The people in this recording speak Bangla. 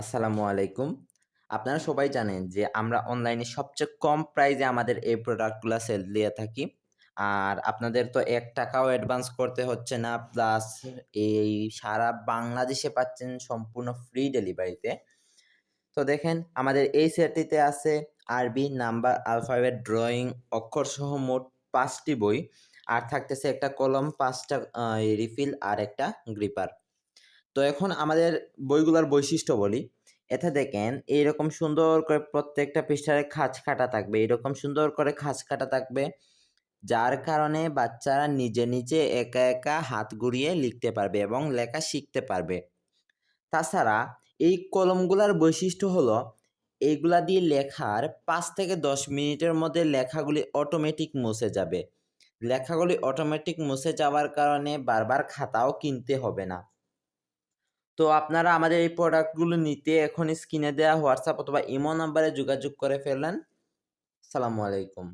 আসসালামু আলাইকুম। আপনারা সবাই জানেন যে আমরা অনলাইনে সবচেয়ে কম প্রাইসে আমাদের এই প্রোডাক্টগুলা সেল দিয়ে থাকি। আর আপনাদের তো এক টাকাও অ্যাডভান্স করতে হচ্ছে না। প্লাস এই সারা বাংলাদেশে পাচ্ছেন সম্পূর্ণ ফ্রি ডেলিভারিতে। তো দেখেন আমাদের এই সেটটিতে আছে আরবি, নাম্বার, আলফাবেট, ড্রয়িং, অক্ষরসহ মোট পাঁচটি বই। আর থাকতেছে একটা কলম, পাঁচটা রিফিল আর একটা গ্রিপার। তো এখন আমাদের বইগুলোর বৈশিষ্ট্য বলি। এতে দেখেন এইরকম সুন্দর করে প্রত্যেকটা পৃষ্ঠারে খাঁজ কাটা থাকবে। এরকম সুন্দর করে খাঁজ কাটা থাকবে। যার কারণে বাচ্চারা নিজে, নিজে একা, একা হাত ঘুরিয়ে লিখতে পারবে এবং লেখা শিখতে পারবে। তাছাড়া এই কলমগুলার বৈশিষ্ট্য হলো এইগুলা দিয়ে লেখার পাঁচ থেকে ১০ মিনিটের মধ্যে লেখাগুলি অটোমেটিক মুছে যাবে। লেখাগুলি অটোমেটিক মুছে যাওয়ার কারণে বারবার খাতাও কিনতে হবে না। তো আপনারা আমাদের এই প্রোডাক্টগুলো নিতে এখনই স্ক্রিনে দেওয়া হোয়াটসঅ্যাপ অথবা ইমো নাম্বারে যোগাযোগ করে ফেলেন। সালামু আলাইকুম।